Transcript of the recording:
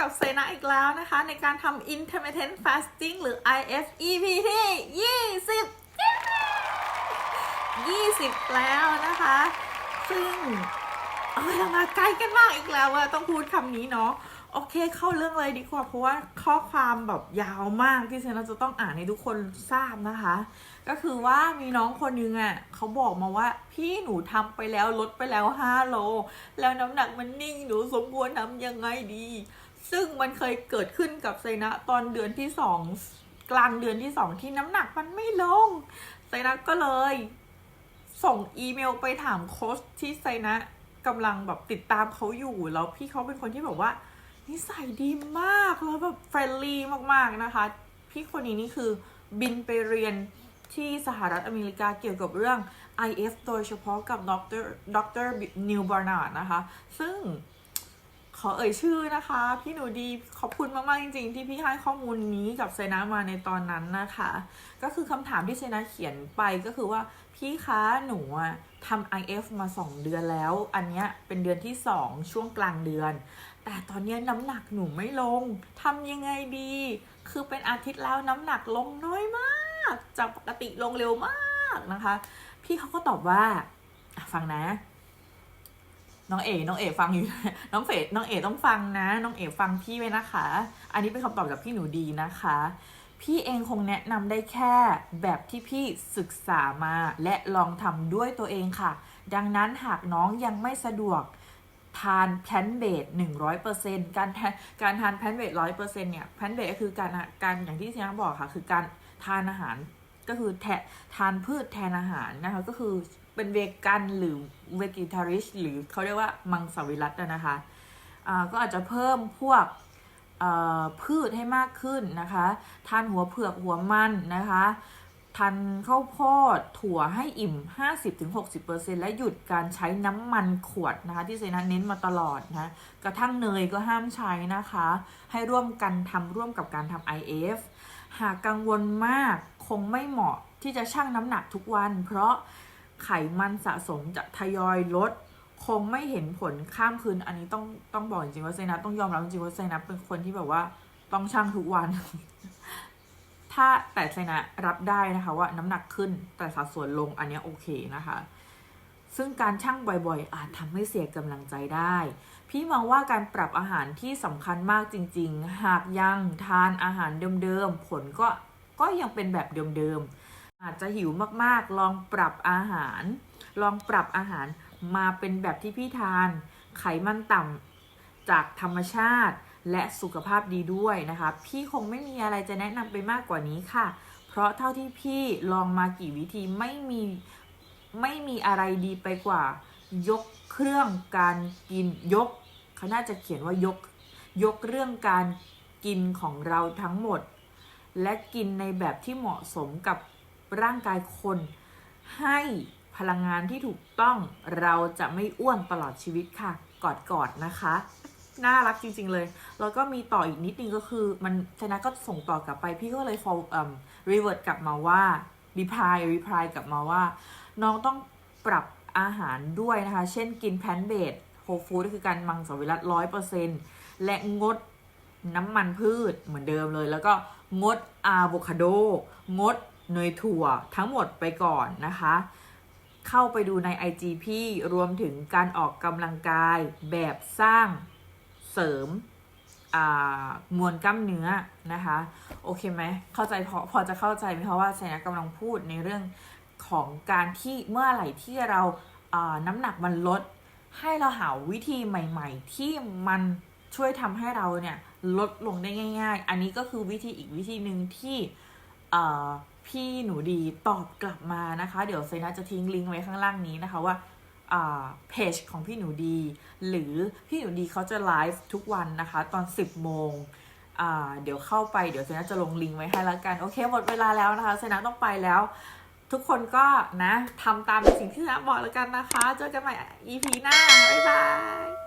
กับเซนาอีกแล้วนะคะ ในการทำ intermittent fasting หรือ IFEP ที่ 20 20 แล้วนะคะ ซึ่งเอ้ยเรามาใกล้กันมากอีกแล้วอะต้องพูดคำนี้เนาะโอเคเข้าเรื่องเลยดีกว่า เพราะว่าข้อความแบบยาวมากที่เซนาจะต้องอ่านให้ทุกคนทราบนะคะ ก็คือว่ามีน้องคนนึงอะ่ะเขาบอกมาว่าพี่หนูทำไปแล้วลดไปแล้ว5โล แล้วน้ำหนักมันนิ่งหนูสมควรทำยังไงดี ซึ่งมันเคยเกิดขึ้นกับไซนะตอนเดือนที่สองกลางเดือนที่สองที่น้ำหนักมันไม่ลงไซนะก็เลย ส่งอีเมลไปถามโค้ชที่ไซนะกำลังแบบติดตามเขาอยู่แล้วพี่เขาเป็นคนที่แบบว่านิสัยดีมากแล้วแบบเฟรนลี่มากๆนะคะ พี่คนนี้นี่คือบินไปเรียนที่สหรัฐอเมริกาเกี่ยวกับเรื่อง IF โดยเฉพาะกับดรดรนิวบาร์นาร์ดนะคะ ซึ่ง ขอเอ่ยชื่อนะคะ พี่หนูดีขอบคุณมาก ๆ จริง ๆ ที่พี่ให้ข้อมูลนี้กับเซนามาในตอนนั้นนะคะ ก็คือคำถามที่เซนาเขียนไปก็คือว่าพี่คะหนูทำ IF มา 2 เดือนแล้ว อันเนี้ยเป็นเดือนที่ 2 ช่วงกลางเดือน แต่ตอนนี้น้ำหนักหนูไม่ลงทำยังไงดี คือเป็นอาทิตย์แล้วน้ำหนักลงน้อยมากจากปกติลงเร็วมากนะคะ พี่เขาก็ตอบว่าฟังนะ น้องเอ๋น้องเอ๋ฟังอยู่ น้องเฟดน้องเอ๋ต้องฟังนะ น้องเอ๋ฟังพี่ไว้นะคะ อันนี้เป็นคำตอบจากพี่หนูดีนะคะ พี่เองคงแนะนำได้แค่แบบที่พี่ศึกษามา และลองทำด้วยตัวเองค่ะ ดังนั้นหากน้องยังไม่สะดวกทานแพนเบดหนึ่งร้อยเปอร์เซ็นการทานการทานแพนเบดร้อยเปอร์เซ็นเนี่ยแพนเบดก็คือการการอย่างที่เซียบอกค่ะ คือการทานอาหารก็คือแทนทานพืชแทนอาหารนะคะก็คือ เป็นเวกันหรือเวกิทาริชหรือเขาเรียกว่ามังสวิรัตนะนะคะก็อาจจะเพิ่มพวกพืชให้มากขึ้นนะคะทานหัวเผือกหัวมันนะคะทานข้าวโพดถั่วให้อิ่ม 50-60%และหยุดการใช้น้ำมันขวดนะคะ ที่เซนาเน้นมาตลอดนะกระทั่งเนยก็ห้ามใช้นะคะ ให้ร่วมกันทำร่วมกับการทำ IF หากกังวลมากคงไม่เหมาะที่จะชั่งน้ำหนักทุกวัน เพราะ ไขมันสะสมจะทยอยลด คงไม่เห็นผลข้ามคืน อันนี้ต้องต้องบอกจริงๆว่าไซนับต้องยอมรับจริงๆว่าไซนับเป็นคนที่แบบว่าต้องชั่งทุกวัน ถ้าแต่ไซนะรับได้นะคะว่าน้ำหนักขึ้นแต่สัดส่วนลงอันนี้โอเคนะคะ ซึ่งการชั่งบ่อยๆ อาจทำให้เสียกำลังใจได้ พี่มองว่าการปรับอาหารที่สำคัญมากจริง ๆ หากยังทานอาหารเดิมๆผลก็ก็ยังเป็นแบบเดิมๆ อาจจะหิวมากๆ ลองปรับอาหาร ลองปรับอาหารมาเป็นแบบที่พี่ทาน ไขมันต่ำจากธรรมชาติและสุขภาพดีด้วยนะคะ พี่คงไม่มีอะไรจะแนะนำไปมากกว่านี้ค่ะ เพราะเท่าที่พี่ลองมากี่วิธีไม่มีไม่มีอะไรดีไปกว่า ยกเครื่องการกินยกเขาน่าจะเขียนว่ายกยกเรื่องการกินของเราทั้งหมด และกินในแบบที่เหมาะสมกับ ร่างกายคนให้พลังงานที่ถูกต้องเราจะไม่อ้วนตลอดชีวิตค่ะ กอดๆนะคะ น่ารักจริง ๆ เลย แล้วก็มีต่ออีกนิดนึงก็คือ มันชนะก็ส่งต่อกลับไป พี่ก็เลย for เอ่อ revert กลับมาว่า reply reply กลับมาว่า น้องต้องปรับอาหารด้วยนะคะ เช่นกินแพนเบดโฮฟู้ดคือการมังสวิรัตร้อยเปอร์เซ็นและงดน้ำมันพืชเหมือนเดิมเลย แล้วก็งดอะโวคาโด งด เนยถั่วทั้งหมดไปก่อนนะคะ เข้าไปดูใน IG พี่รวมถึงการออกกำลังกายแบบสร้างเสริมมวลกล้ามเนื้อนะคะ โอเคไหมเข้าใจพอพอจะเข้าใจไหมคะว่าไซนะกำลังพูดในเรื่องของการที่เมื่อไหร่ที่เราน้ำหนักมันลด ให้เราหาวิธีใหม่ ๆ ที่มันช่วยทำให้เราเนี่ยลดลงได้ง่าย ๆ อันนี้ก็คือวิธีอีกวิธีหนึ่งที่ พี่หนูดีตอบกลับมานะคะ เดี๋ยวเซนาจะทิ้งลิงก์ไว้ข้างล่างนี้นะคะว่าเพจของพี่หนูดี หรือพี่หนูดีเขาจะไลฟ์ทุกวันนะคะ ตอน 10 โมงเดี๋ยวเข้าไปเดี๋ยวเซนาจะลงลิงก์ไว้ให้แล้วกัน โอเคหมดเวลาแล้วนะคะเซนาต้องไปแล้ว ทุกคนก็นะทำตามสิ่งที่เซนาบอกแล้วกันนะคะ เจอกันใหม่ EP หน้า บ๊ายบาย